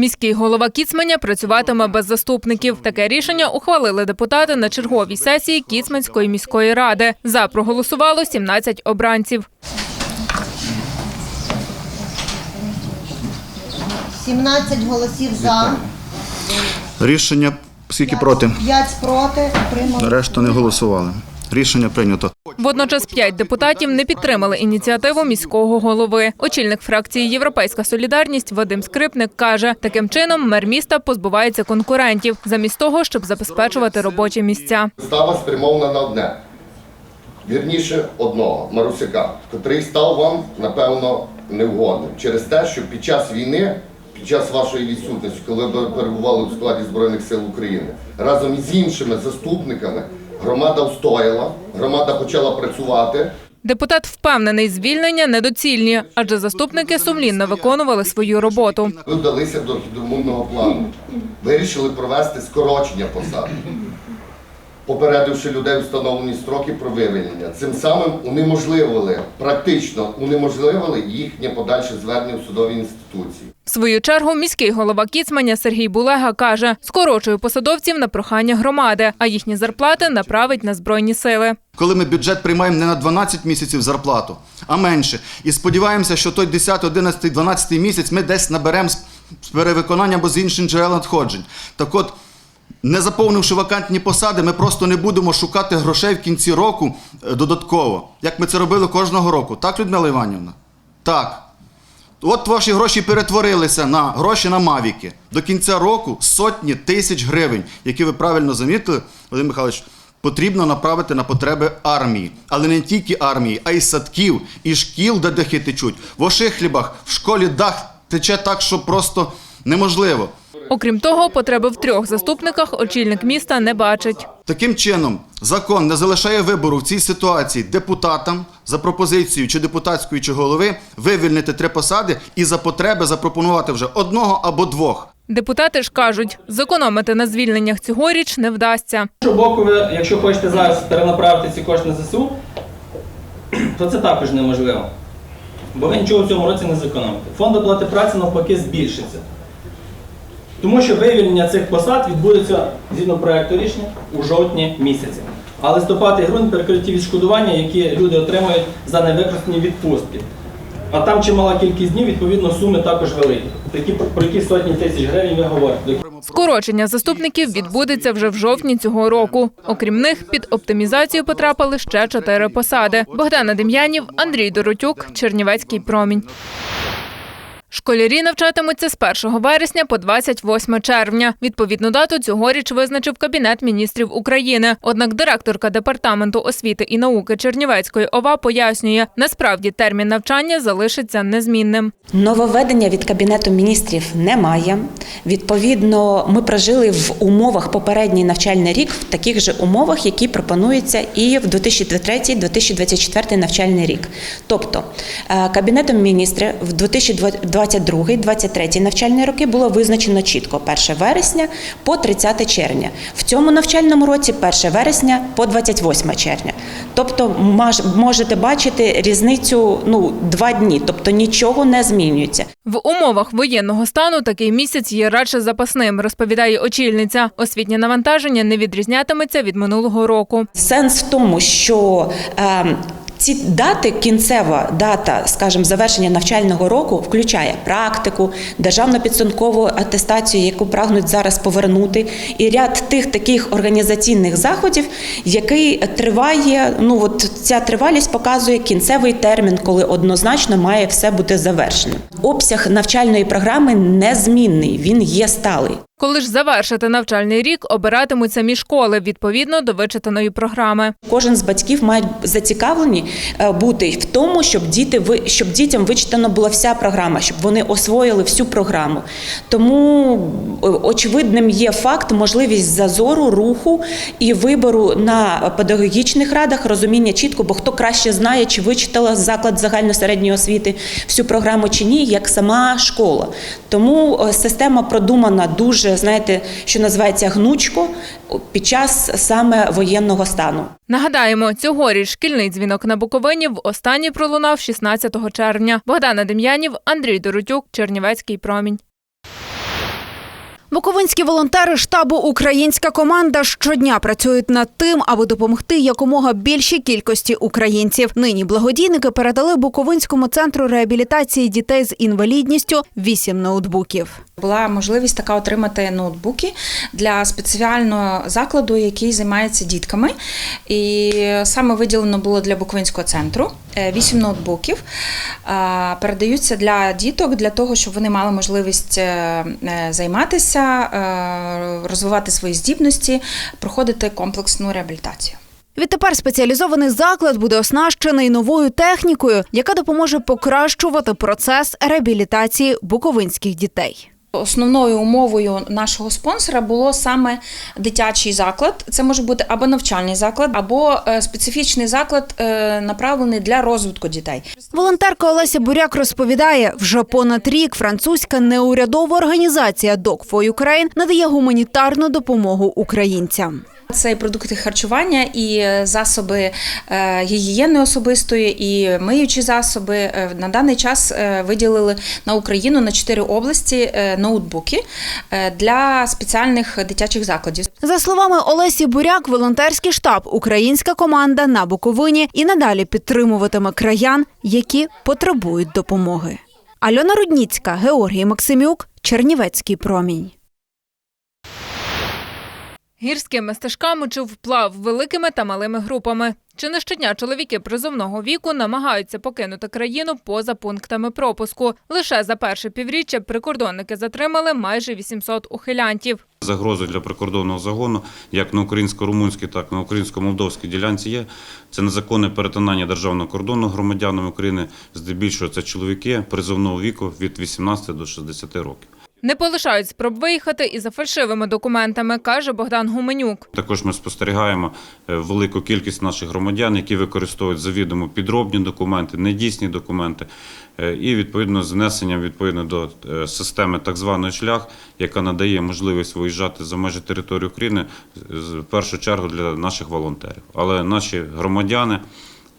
Міський голова Кіцманя працюватиме без заступників. Таке рішення ухвалили депутати на черговій сесії Кіцманської міської ради. За проголосувало 17 обранців. 17 голосів за, Рішення скільки проти? 5 проти, отримали. Решта не голосували. Рішення прийнято. Водночас п'ять депутатів не підтримали ініціативу міського голови. Очільник фракції Європейська солідарність Вадим Скрипник каже, таким чином мер міста позбувається конкурентів, замість того, щоб забезпечувати робочі місця. Става спрямована на одне. Вірніше одного Марусяка, котрий став вам, напевно, невгодним через те, що під час війни, під час вашої відсутності, коли ви перебували у складі Збройних сил України, разом із іншими заступниками громада встояла, громада почала працювати. Депутат впевнений, звільнення недоцільні, адже заступники сумлінно виконували свою роботу. Ви вдалися до хідомунного плану. Вирішили провести скорочення посад, попередивши людей встановлені строки про вивільнення. Цим самим унеможливили, практично унеможливили їхнє подальше звернення в судові інституції. В свою чергу міський голова Кіцманя Сергій Булега каже, скорочує посадовців на прохання громади, а їхні зарплати направить на збройні сили. Коли ми бюджет приймаємо не на 12 місяців зарплату, а менше. І сподіваємося, що той 10, 11, 12 місяць ми десь наберемо з перевиконання або з інших джерел надходжень. Так от, не заповнивши вакантні посади, ми просто не будемо шукати грошей в кінці року е, додатково, як ми це робили кожного року. Так, Людмила Іванівна? Так. От ваші гроші перетворилися на гроші на мавіки. До кінця року сотні тисяч гривень, які ви правильно замітили, Володимир Михайлович, потрібно направити на потреби армії. Але не тільки армії, а й садків, і шкіл, де дахи течуть. В Ошихлібах в школі дах тече так, що просто неможливо. Окрім того, потреби в трьох заступниках очільник міста не бачить. Таким чином, закон не залишає вибору в цій ситуації депутатам за пропозицією чи депутатської, чи голови вивільнити три посади і за потреби запропонувати вже одного або двох. Депутати ж кажуть, зекономити на звільненнях цьогоріч не вдасться. З іншого боку, ви, якщо хочете зараз перенаправити ці кошти на ЗСУ, то це також неможливо. Бо ви нічого в цьому році не зекономите. Фонд оплати праці навпаки збільшиться. Тому що вивільнення цих посад відбудеться згідно проекту рішення у жовтні місяці. А листопад і грудень перекриті відшкодування, які люди отримують за невикористані відпустки. А там чимала кількість днів, відповідно, суми також великі. Такі про які сотні тисяч гривень ви говорите. Скорочення заступників відбудеться вже в жовтні цього року. Окрім них, під оптимізацію потрапили ще чотири посади: Богдана Дем'янів, Андрій Доротюк, Чернівецький промінь. Школярі навчатимуться з 1 вересня по 28 червня. Відповідну дату цьогоріч визначив Кабінет міністрів України. Однак директорка департаменту освіти і науки Чернівецької ОВА пояснює, насправді термін навчання залишиться незмінним. Нововведення від Кабінету міністрів немає. Відповідно, ми прожили в умовах попередній навчальний рік в таких же умовах, які пропонуються і в 2023-2024 навчальний рік. Тобто е, Кабінетом міністрів в 2022-2023 навчальні роки було визначено чітко 1 вересня по 30 червня. В цьому навчальному році 1 вересня по 28 червня. Тобто можете бачити різницю ну, два дні, тобто нічого не змінюється. В умовах воєнного стану такий місяць є радше запасним, розповідає очільниця. Освітнє навантаження не відрізнятиметься від минулого року. Сенс в тому, що е, ці дати, кінцева дата, скажімо, завершення навчального року, включає практику, державну підсумкову атестацію, яку прагнуть зараз повернути, і ряд тих таких організаційних заходів, який триває. Ну от ця тривалість показує кінцевий термін, коли однозначно має все бути завершено. Обсяг навчальної програми незмінний, він є сталий. Коли ж завершити навчальний рік, обиратимуть самі школи відповідно до вичитаної програми. Кожен з батьків має зацікавлені е, бути в тому, щоб діти щоб дітям вичитана була вся програма, щоб вони освоїли всю програму. Тому е, очевидним є факт, можливість зазору, руху і вибору на педагогічних радах, розуміння чітко, бо хто краще знає, чи вичитала заклад загальносередньої освіти всю програму чи ні, як сама школа. Тому е, система продумана дуже, знаєте, що називається гнучко під час саме воєнного стану. Нагадаємо, цьогоріч шкільний дзвінок на Буковині в останній пролунав 16 червня. Богдана Дем'янів, Андрій Доротюк, Чернівецький промінь. Буковинські волонтери штабу Українська команда щодня працюють над тим, аби допомогти якомога більшій кількості українців. Нині благодійники передали Буковинському центру реабілітації дітей з інвалідністю вісім ноутбуків. Була можливість така отримати ноутбуки для спеціального закладу, який займається дітками. І саме виділено було для Буковинського центру е, вісім ноутбуків. Передаються для діток для того, щоб вони мали можливість е, е, займатися, е, розвивати свої здібності, проходити комплексну реабілітацію. Відтепер спеціалізований заклад буде оснащений новою технікою, яка допоможе покращувати процес реабілітації буковинських дітей. Основною умовою нашого спонсора було саме дитячий заклад. Це може бути або навчальний заклад, або е, специфічний заклад, е, направлений для розвитку дітей. Волонтерка Олеся Буряк розповідає, вже понад рік французька неурядова організація Dog for Ukraine надає гуманітарну допомогу українцям. Це і продукти харчування, і е, засоби е, гігієни особистої, і миючі засоби. Е, На даний час виділили на Україну на чотири області ноутбуки для спеціальних дитячих закладів. За словами Олесі Буряк, волонтерський штаб Українська команда на Буковині і надалі підтримуватиме краян, які потребують допомоги. Альона Рудніцька, Георгій Максимюк, Чернівецький промінь. Гірськими стежками чи вплав великими та малими групами. Чи не щодня чоловіки призовного віку намагаються покинути країну поза пунктами пропуску? Лише за перше півріччя прикордонники затримали майже 800 ухилянтів. Загрозою для прикордонного загону, як на українсько-румунській, так і на українсько-молдовській ділянці є. Це незаконне перетинання державного кордону громадянами України. Здебільшого це чоловіки призовного віку від 18 до 60 років. Не полишають спроб виїхати і за фальшивими документами, каже Богдан Гуменюк. Також ми спостерігаємо е, велику кількість наших громадян, які використовують завідомо підробні документи, недійсні документи, е, і відповідно з внесенням відповідно до е, системи так званої шлях, яка надає можливість виїжджати за межі території України в першу чергу для наших волонтерів. Але наші громадяни.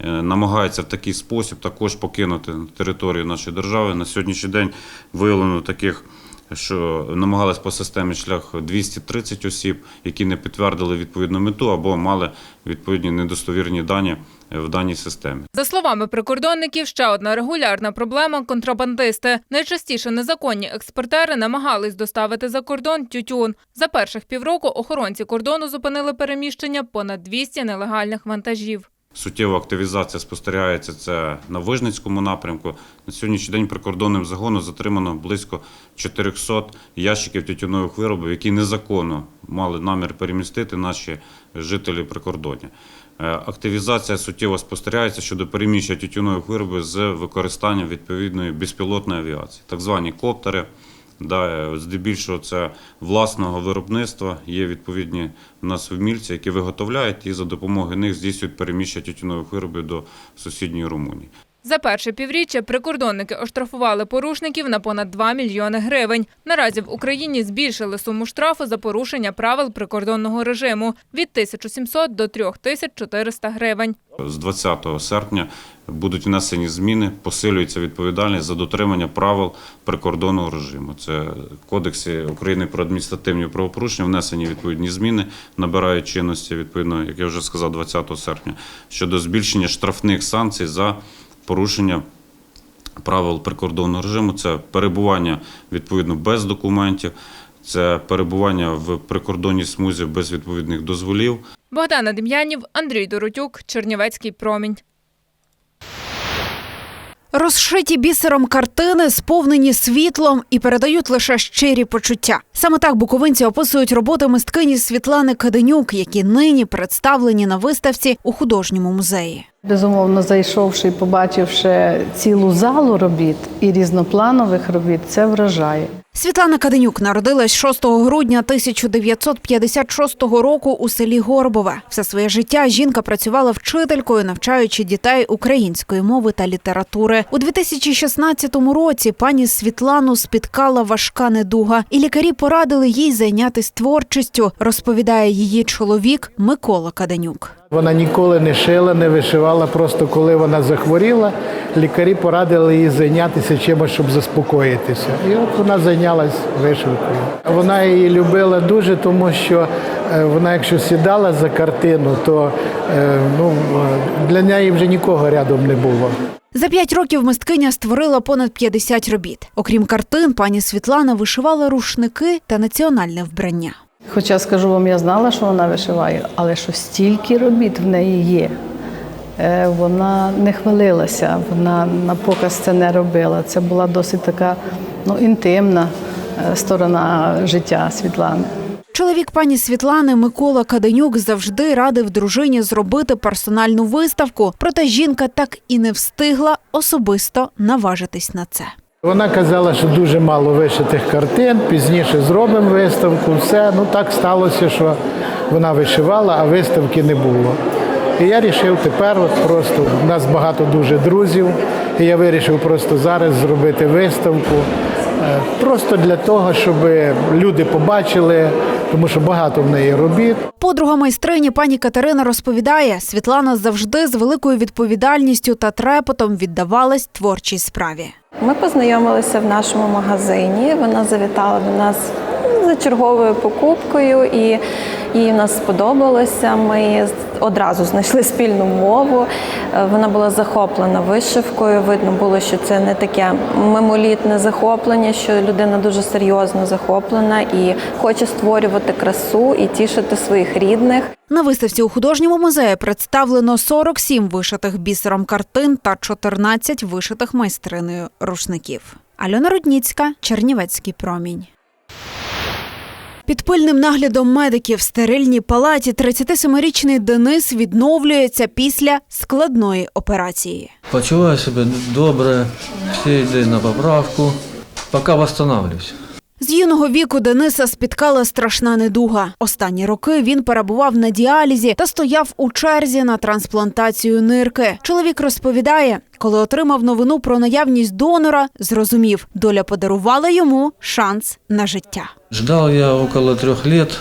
Намагаються в такий спосіб також покинути територію нашої держави. На сьогоднішній день виявлено таких що намагались по системі шлях 230 осіб, які не підтвердили відповідну мету або мали відповідні недостовірні дані в даній системі. За словами прикордонників, ще одна регулярна проблема – контрабандисти. Найчастіше незаконні експортери намагались доставити за кордон тютюн. За перших півроку охоронці кордону зупинили переміщення понад 200 нелегальних вантажів. Суттєва активізація спостерігається це на Вижницькому напрямку. На сьогоднішній день прикордонним загоном затримано близько 400 ящиків тютюнових виробів, які незаконно мали намір перемістити наші жителі прикордоння. Е, Активізація суттєво спостерігається щодо переміщення тютюнових виробів з використанням відповідної безпілотної авіації, так звані коптери. Да, здебільшого це власного виробництва. Є відповідні у нас вмільці, які виготовляють і за допомогою них здійснюють переміщення тютюнових виробів до сусідньої Румунії. За перше півріччя прикордонники оштрафували порушників на понад 2 мільйони гривень. Наразі в Україні збільшили суму штрафу за порушення правил прикордонного режиму від 1700 до 3400 гривень. З 20 серпня будуть внесені зміни, посилюється відповідальність за дотримання правил прикордонного режиму. Це Кодексі України про адміністративні правопорушення, внесені відповідні зміни, набирають чинності, відповідно, як я вже сказав, 20 серпня, щодо збільшення штрафних санкцій за порушення правил прикордонного режиму. Це перебування відповідно без документів, це перебування в прикордонній смузі без відповідних дозволів. Богдана Дем'янів, Андрій Доротюк, Чернівецький промінь. Розшиті бісером картини, сповнені світлом і передають лише щирі почуття. Саме так буковинці описують роботи мисткині Світлани Каденюк, які нині представлені на виставці у художньому музеї. Безумовно, зайшовши і побачивши цілу залу робіт і різнопланових робіт, це вражає. Світлана Каденюк народилась 6 грудня 1956 року у селі Горбове. Все своє життя жінка працювала вчителькою, навчаючи дітей української мови та літератури. У 2016 році пані Світлану спіткала важка недуга, і лікарі порадили їй зайнятися творчістю, розповідає її чоловік Микола Каденюк. Вона ніколи не шила, не вишивала. Просто коли вона захворіла, лікарі порадили їй зайнятися чимось, щоб заспокоїтися. І от вона зайнялась вишивкою. Вона її любила дуже, тому що е, вона, якщо сідала за картину, то е, ну, для неї вже нікого рядом не було. За п'ять років мисткиня створила понад 50 робіт. Окрім картин, пані Світлана вишивала рушники та національне вбрання. Хоча скажу вам, я знала, що вона вишиває, але що стільки робіт в неї є. Е, Вона не хвалилася, вона на показ це не робила. Це була досить така ну, інтимна е, сторона життя Світлани. Чоловік пані Світлани Микола Каденюк завжди радив дружині зробити персональну виставку, проте жінка так і не встигла особисто наважитись на це. Вона казала, що дуже мало вишитих картин, пізніше зробимо виставку. Все, ну так сталося, що вона вишивала, а виставки не було. І я вирішив тепер, от просто у нас багато дуже друзів, і я вирішив просто зараз зробити виставку. Е, Просто для того, щоб люди побачили, тому що багато в неї робіт. Подруга майстрині пані Катерина розповідає, Світлана завжди з великою відповідальністю та трепотом віддавалась творчій справі. Ми познайомилися в нашому магазині. Вона завітала до нас за черговою покупкою, і їй в нас сподобалося. Ми одразу знайшли спільну мову. Е, Вона була захоплена вишивкою. Видно було, що це не таке мимолітне захоплення, що людина дуже серйозно захоплена і хоче створювати красу і тішити своїх рідних. На виставці у художньому музеї представлено 47 вишитих бісером картин та 14 вишитих майстриною рушників. Альона Рудніцька, Чернівецький промінь. Під пильним наглядом медиків в стерильній палаті 37-річний Денис відновлюється після складної операції. Почуваю себе добре, всі йде на поправку, поки восстанавливаюсь. З юного віку Дениса спіткала страшна недуга. Останні роки він перебував на діалізі та стояв у черзі на трансплантацію нирки. Чоловік розповідає, коли отримав новину про наявність донора, зрозумів, доля подарувала йому шанс на життя. Ждал я около трех лет.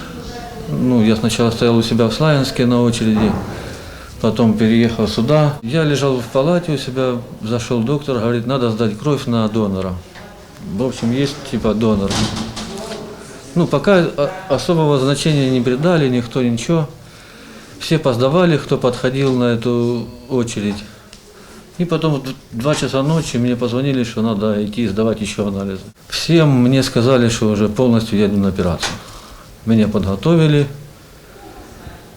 Ну, я сначала стоял у себя в Славянске на очереди, потом переехал сюда. Я лежал в палате у себя, зашел доктор, говорит, надо сдать кровь на донора. В общем, есть типа донор. Ну, пока о- особого значения не придали, никто ничего. Все поздавали, кто подходил на эту очередь. И потом в д- два часа ночи мне позвонили, что надо идти сдавать еще анализы. Всем мне сказали, что уже полностью я на операцию. Меня подготовили.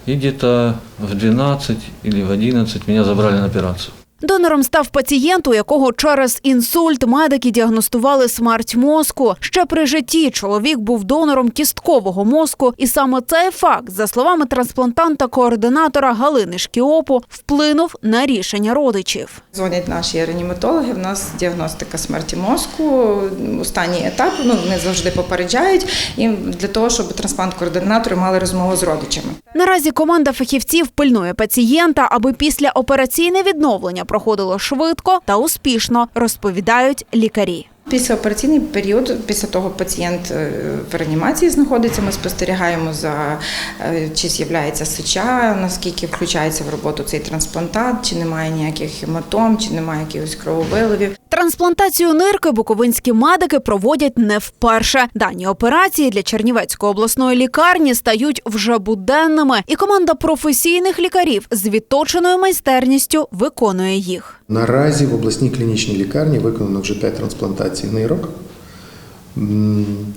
И где-то в 12 или в 11 меня забрали на операцию. Донором став пацієнт, у якого через інсульт медики діагностували смерть мозку. Ще при житті чоловік був донором кісткового мозку, і саме цей факт, за словами трансплантанта-координатора Галини Шкіопу, вплинув на рішення родичів. Дзвонять наші реаніматологи. В нас діагностика смерті мозку, останній етап. Ну не завжди попереджають. І для того, щоб трансплант-координатори мали розмову з родичами. Наразі команда фахівців пильнує пацієнта, аби після операційне відновлення проходило швидко та успішно, розповідають лікарі. Післяопераційний період, після того пацієнт е, в реанімації знаходиться. Ми спостерігаємо за е, чи з'являється сеча, наскільки включається в роботу цей трансплантат, чи немає ніяких хематом, чи немає якихось крововиливів. Трансплантацію нирки буковинські медики проводять не вперше. Дані операції для Чернівецької обласної лікарні стають вже буденними, і команда професійних лікарів з відточеною майстерністю виконує їх. Наразі в обласній клінічній лікарні виконано вже 5 трансплантацій нирок.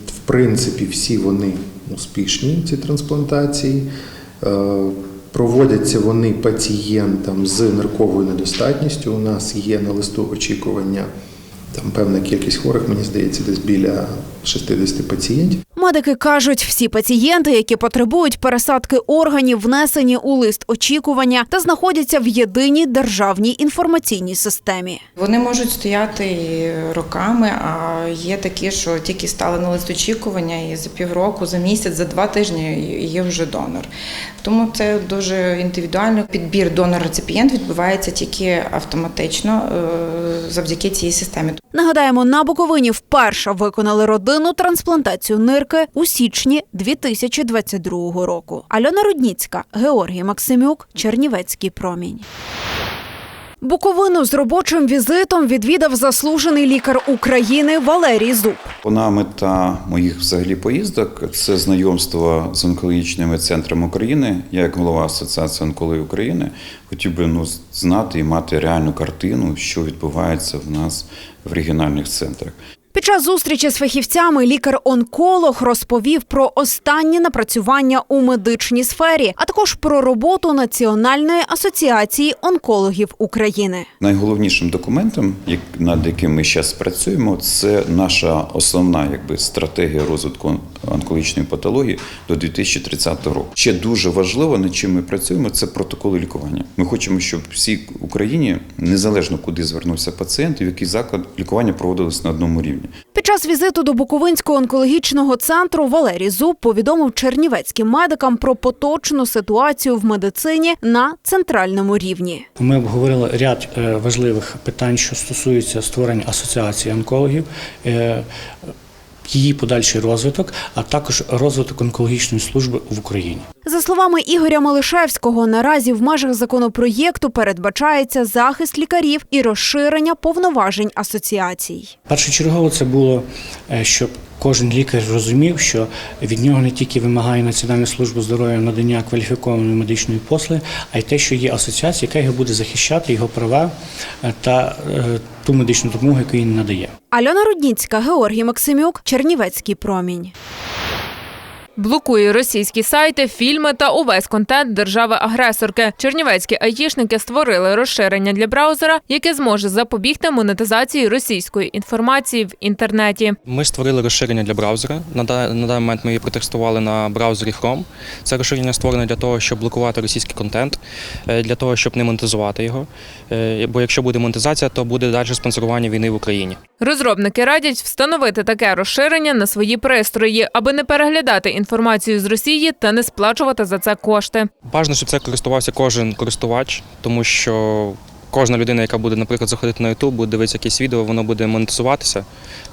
В принципі, всі вони успішні, ці трансплантації. Проводяться вони пацієнтам з нирковою недостатністю. У нас є на листу очікування там певна кількість хворих, мені здається, десь біля 60 пацієнтів. Медики кажуть, всі пацієнти, які потребують пересадки органів, внесені у лист очікування та знаходяться в єдиній державній інформаційній системі. Вони можуть стояти і роками, а є такі, що тільки стали на лист очікування, і за півроку, за місяць, за два тижні є вже донор. Тому це дуже індивідуально. Підбір донор-реципієнт відбувається тільки автоматично е, завдяки цій системі. Нагадаємо, на Буковині вперше виконали родинну трансплантацію нирки у січні 2022 року. Альона Рудніцька, Георгій Максимюк, Чернівецький промінь. Буковину з робочим візитом відвідав заслужений лікар України Валерій Зуб. Вона мета моїх взагалі поїздок це знайомство з онкологічними центрами України. Я, як голова Асоціації онкології України, хотів би ну, знати і мати реальну картину, що відбувається в нас в регіональних центрах. Під час зустрічі з фахівцями лікар-онколог розповів про останні напрацювання у медичній сфері, а також про роботу Національної асоціації онкологів України. Найголовнішим документом, над яким ми зараз працюємо, це наша основна якби, стратегія розвитку онкологічної патології до 2030 року. Ще дуже важливо, над чим ми працюємо, це протоколи лікування. Ми хочемо, щоб всій Україні, незалежно куди звернувся пацієнт, в який заклад лікування проводилось на одному рівні. Під час візиту до Буковинського онкологічного центру Валерій Зуб повідомив чернівецьким медикам про поточну ситуацію в медицині на центральному рівні. Ми обговорили ряд е, важливих питань, що стосуються створення асоціації онкологів, е, її подальший розвиток, а також розвиток онкологічної служби в Україні. За словами Ігоря Малишевського, наразі в межах законопроєкту передбачається захист лікарів і розширення повноважень асоціацій. Першочергово це було, е, щоб кожен лікар розумів, що від нього не тільки вимагає Національна служба здоров'я надання кваліфікованої медичної послуги, а й те, що є асоціація, яка його буде захищати, його права е, та е, ту медичну допомогу, яку він надає. Альона Рудніцька, Георгій Максимюк, Чернівецький промінь. Блокує російські сайти, фільми та увесь контент держави-агресорки. Чернівецькі айтішники створили розширення для браузера, яке зможе запобігти монетизації російської інформації в інтернеті. Ми створили розширення для браузера. На даний момент ми її протестували на браузері Chrome. Це розширення створене для того, щоб блокувати російський контент, е, для того, щоб не монетизувати його. Е, Бо якщо буде монетизація, то буде далі спонсорування війни в Україні. Розробники радять встановити таке розширення на свої пристрої, аби не переглядати інформацію з Росії та не сплачувати за це кошти. Бажано, щоб це користувався кожен користувач, тому що кожна людина, яка буде, наприклад, заходити на YouTube, буде дивитися якесь відео, воно буде монетизуватися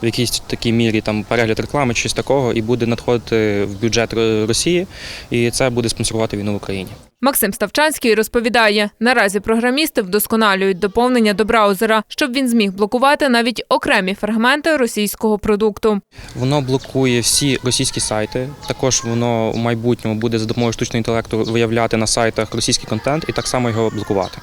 в якійсь такій мірі, там перегляд реклами, щось такого, і буде надходити в бюджет Росії, і це буде спонсорувати війну в Україні. Максим Ставчанський розповідає, наразі програмісти вдосконалюють доповнення до браузера, щоб він зміг блокувати навіть окремі фрагменти російського продукту. Воно блокує всі російські сайти. Також воно в майбутньому буде за допомогою штучного інтелекту виявляти на сайтах російський контент і так само його блокувати.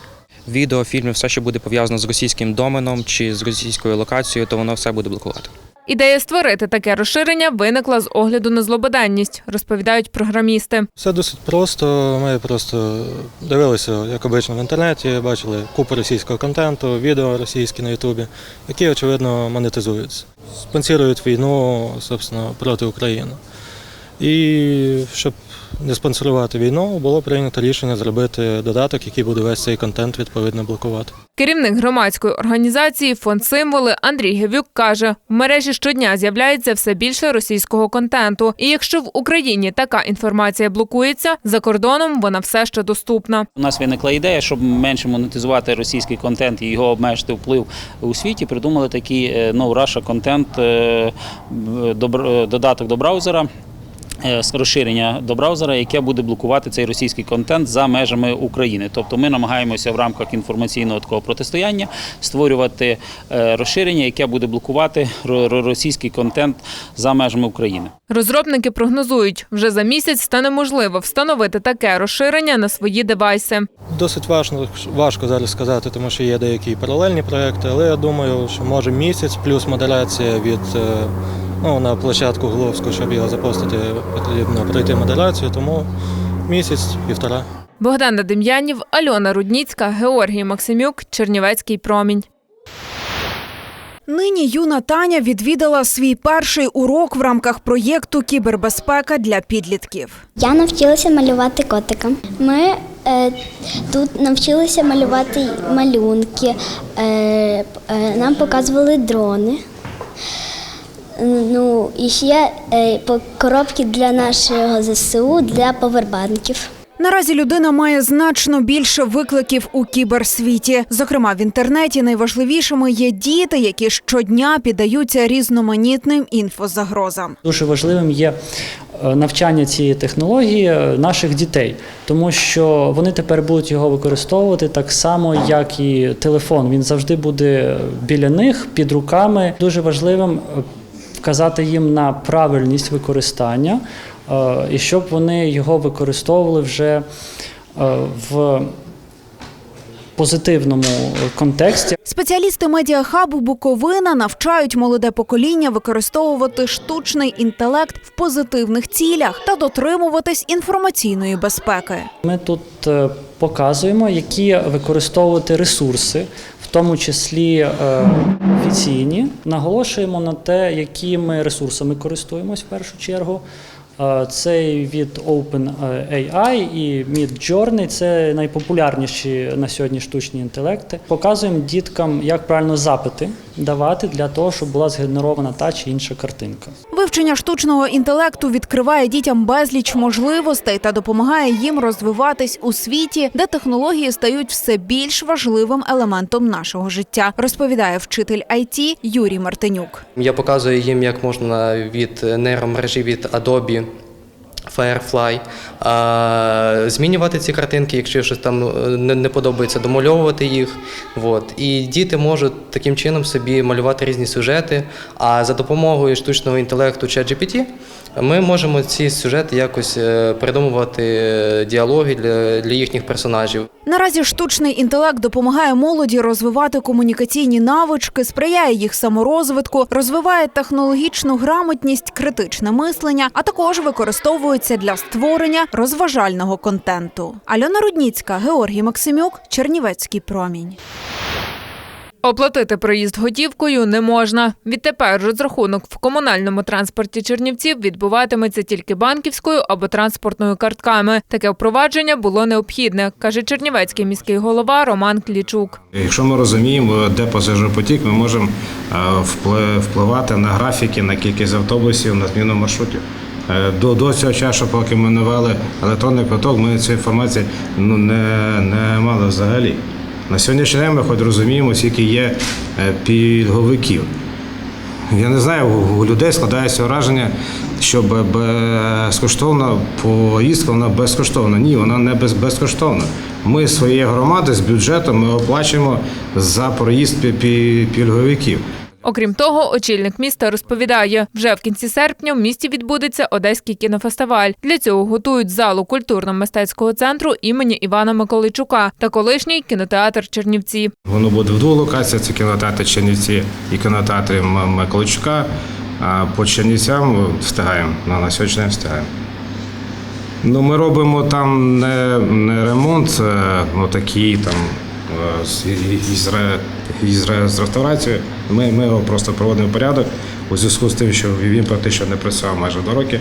Відео, фільми, все, що буде пов'язано з російським доменом чи з російською локацією, то воно все буде блокувати. Ідея створити таке розширення виникла з огляду на злободанність, розповідають програмісти. Все досить просто. Ми просто дивилися, як обично, в інтернеті, бачили купу російського контенту, відео російські на Ютубі, які, очевидно, монетизуються. Спонсорують війну, собственно, проти України. І щоб не спонсорувати війну, було прийнято рішення зробити додаток, який буде весь цей контент відповідно блокувати. Керівник громадської організації Фонд Символи Андрій Гевюк каже, в мережі щодня з'являється все більше російського контенту. І якщо в Україні така інформація блокується, за кордоном вона все ще доступна. У нас виникла ідея, щоб менше монетизувати російський контент і його обмежити вплив у світі. Придумали такий е, no Russia контент е, добр- е, додаток до браузера. Е, Розширення до браузера, яке буде блокувати цей російський контент за межами України. Тобто ми намагаємося в рамках інформаційного такого протистояння створювати е, розширення, яке буде блокувати ро- ро- російський контент за межами України. Розробники прогнозують, вже за місяць стане можливо встановити таке розширення на свої девайси. Досить важко, важко зараз сказати, тому що є деякі паралельні проекти, але я думаю, що може місяць плюс модерація від е, ну, на площадку Головську, щоб його запостити, потрібно пройти модерацію, тому місяць-півтора. Богдана Дем'янів, Альона Рудніцька, Георгій Максимюк, Чернівецький промінь. Нині юна Таня відвідала свій перший урок в рамках проєкту Кібербезпека для підлітків. Я навчилася малювати котика. Ми е, тут навчилися малювати малюнки, е, е, нам показували дрони. Ну і ще е, коробки для нашого ЗСУ для повербанків. Наразі людина має значно більше викликів у кіберсвіті. Зокрема, в інтернеті найважливішими є діти, які щодня піддаються різноманітним інфозагрозам. Дуже важливим є е, навчання цієї технології е, наших дітей, тому що вони тепер будуть його використовувати так само, як і телефон. Він завжди буде біля них під руками. Дуже важливим е, вказати їм на правильність використання, е, і щоб вони його використовували вже е, в позитивному контексті. Спеціалісти медіахабу Буковина навчають молоде покоління використовувати штучний інтелект в позитивних цілях та дотримуватись інформаційної безпеки. Ми тут е, показуємо, які використовувати ресурси, тому числі е, офіційні. Наголошуємо на те, якими ресурсами користуємось в першу чергу. Е, Це від OpenAI і Midjourney – це найпопулярніші на сьогодні штучні інтелекти. Показуємо діткам, як правильно запити давати для того, щоб була згенерована та чи інша картинка. Вивчення штучного інтелекту відкриває дітям безліч можливостей та допомагає їм розвиватись у світі, де технології стають все більш важливим елементом нашого життя, розповідає вчитель IT Юрій Мартинюк. Я показую їм, як можна від нейромережі від Adobe Firefly змінювати ці картинки, якщо щось там е, не, не подобається, домальовувати їх. От. І діти можуть таким чином собі малювати різні сюжети. А за допомогою штучного інтелекту ChatGPT ми можемо ці сюжети якось е, придумувати е, діалоги для, для їхніх персонажів. Наразі штучний інтелект допомагає молоді розвивати комунікаційні навички, сприяє їх саморозвитку, розвиває технологічну грамотність, критичне мислення, а також використовується для створення розважального контенту. Альона Рудніцька, Георгій Максимюк, Чернівецький промінь. Оплатити проїзд готівкою не можна. Відтепер розрахунок в комунальному транспорті Чернівців відбуватиметься тільки банківською або транспортною картками. Таке впровадження було необхідне, каже Чернівецький міський голова Роман Клічук. Якщо ми розуміємо, де пасажиропотік, ми можемо е, впливати на графіки, на кількість автобусів, на зміну маршрутів. Е, До, до цього часу, поки ми не ввели електронний квиток, ми цієї інформації ну, не, не мали взагалі. На сьогоднішній день ми хоч розуміємо, скільки є е, пільговиків. Я не знаю, у- людей складається враження, що безкоштовна поїздка вона безкоштовна. Ні, вона не без, безкоштовна. Ми своєї громади з бюджетом ми оплачуємо за проїзд пі- пі- пільговиків. Окрім того, очільник міста розповідає, вже в кінці серпня в місті відбудеться Одеський кінофестиваль. Для цього готують залу культурно-мистецького центру імені Івана Миколайчука та колишній кінотеатр Чернівці. Воно буде в двох локаціях: це кінотеатр Чернівці і кінотеатр Миколайчука. А по Чернівцям встигаємо. На, на сьогодні не встигаємо. Ну, ми робимо там не, не ремонт, ну такий там із, реставрацією. Ми, ми його просто проводимо в порядок у зв'язку з тим, що він практично не працював майже до роки.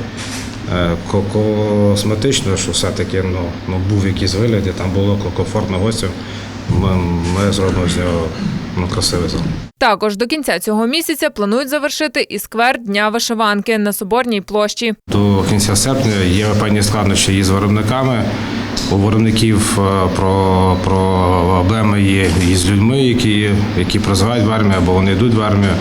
Е, Косметично, що все-таки ну, ну, був якийсь вигляд, і там було комфортно гостям. Ми, ми зробимо з нього ну, красивий зал. Також до кінця цього місяця планують завершити і сквер Дня вишиванки на Соборній площі. До кінця серпня є певні складнощі із виробниками. У виробників про про, проблеми є і з людьми, які, які призивають в армію або вони йдуть в армію.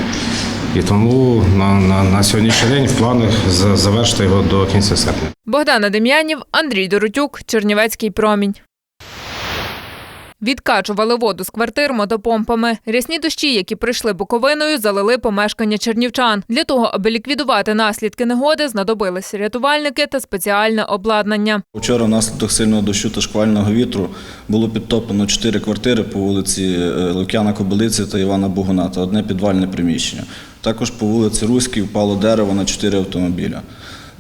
І тому на, на, на сьогоднішній день в планах завершити його до кінця серпня. Богдана Дем'янів, Андрій Доротюк, Чернівецький промінь. Відкачували воду з квартир мотопомпами. Рясні дощі, які прийшли Буковиною, залили помешкання чернівчан. Для того, аби ліквідувати наслідки негоди, знадобились рятувальники та спеціальне обладнання. Вчора внаслідок сильного дощу та шквального вітру було підтоплено чотири квартири по вулиці е, Лук'яна Кобилиці та Івана Богуна та одне підвальне приміщення. Також по вулиці Руській впало дерево на чотири автомобіля.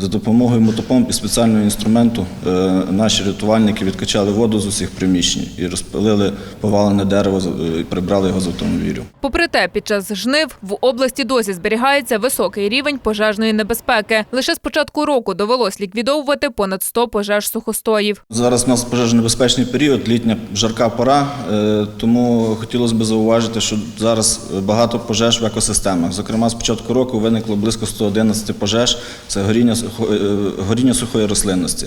За допомогою мотопомп і спеціального інструменту е, наші рятувальники відкачали воду з усіх приміщень і розпилили повалене дерево е, і прибрали його з автомобілів. Попри те, під час жнив в області досі зберігається високий рівень пожежної небезпеки. Лише з початку року довелось ліквідовувати понад 100 пожеж сухостоїв. Зараз у нас пожежонебезпечний період, літня жарка пора, е, тому хотілося б зауважити, що зараз багато пожеж в екосистемах. Зокрема, з початку року виникло близько 111 пожеж це горіння, горіння сухої рослинності.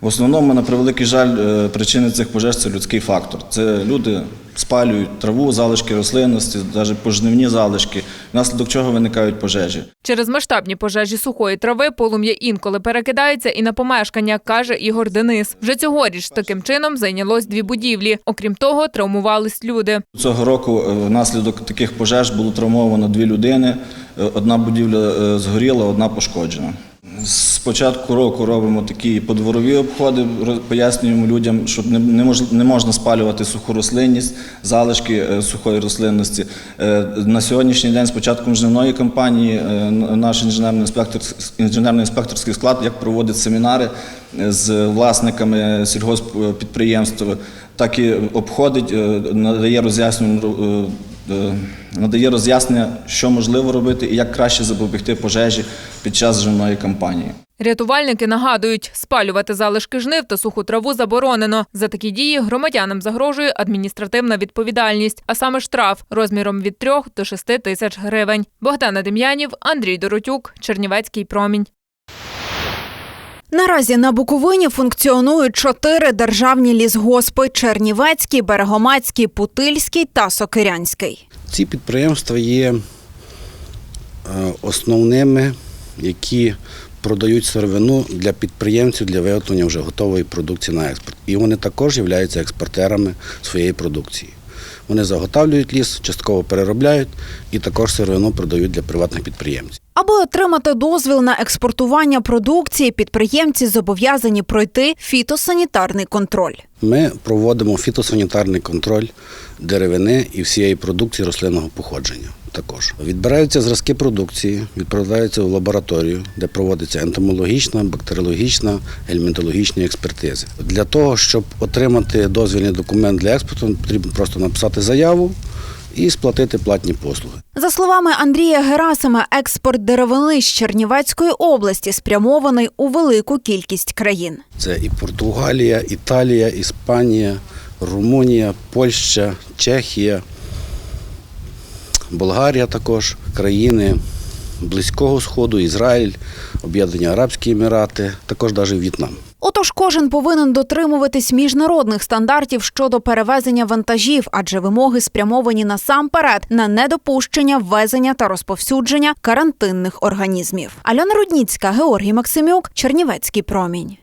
В основному, на превеликий жаль, е, причини цих пожеж це людський фактор. Це люди спалюють траву, залишки рослинності, навіть пожнивні залишки, внаслідок чого виникають пожежі. Через масштабні пожежі сухої трави полум'я інколи перекидається і на помешкання, каже Ігор Денис. Вже цьогоріч таким чином зайнялось дві будівлі. Окрім того, травмувались люди. Цього року е, внаслідок таких пожеж було травмовано дві людини. Е, Одна будівля е, згоріла, одна пошкоджена. З початку року робимо такі подворові обходи, пояснюємо людям, що не, можна спалювати суху рослинність, залишки е, сухої рослинності. Е, На сьогоднішній день з початком жнивної кампанії е, наш інженерний інспектор, інженерний інспекторський склад як проводить семінари з власниками сільгосппідприємств, так і обходить, надає роз'яснення. Е, Надає роз'яснення, що можливо робити і як краще запобігти пожежі під час жнивної кампанії. Рятувальники нагадують, спалювати залишки жнив та суху траву заборонено. За такі дії громадянам загрожує адміністративна відповідальність, а саме штраф розміром від 3 до 6 тисяч гривень. Богдана Дем'янів, Андрій Доротюк, Чернівецький промінь. Наразі на Буковині функціонують чотири державні лісгоспи: Чернівецький, Берегомацький, Путильський та Сокирянський. Ці підприємства є е, основними, які продають сировину для підприємців для виготовлення вже готової продукції на експорт. І вони також являються експортерами своєї продукції. Вони заготавлюють ліс, частково переробляють і також сировину продають для приватних підприємців. Аби отримати дозвіл на експортування продукції, підприємці зобов'язані пройти фітосанітарний контроль. Ми проводимо фітосанітарний контроль деревини і всієї продукції рослинного походження. Також відбираються зразки продукції, відправляються в лабораторію, де проводиться ентомологічна, бактеріологічна, гельмінтологічні експертизи. Для того, щоб отримати дозвільний документ для експорту, потрібно просто написати заяву і сплатити платні послуги. За словами Андрія Герасима, експорт деревини з Чернівецької області спрямований у велику кількість країн. Це і Португалія, Італія, Іспанія, Румунія, Польща, Чехія, Болгарія також, країни Близького Сходу, Ізраїль, Об'єднані Арабські Емірати, також навіть В'єтнам. Отож, кожен повинен дотримуватись міжнародних стандартів щодо перевезення вантажів, адже вимоги спрямовані насамперед на недопущення ввезення та розповсюдження карантинних організмів. Альона Рудніцька, Георгій Максимюк, Чернівецький промінь.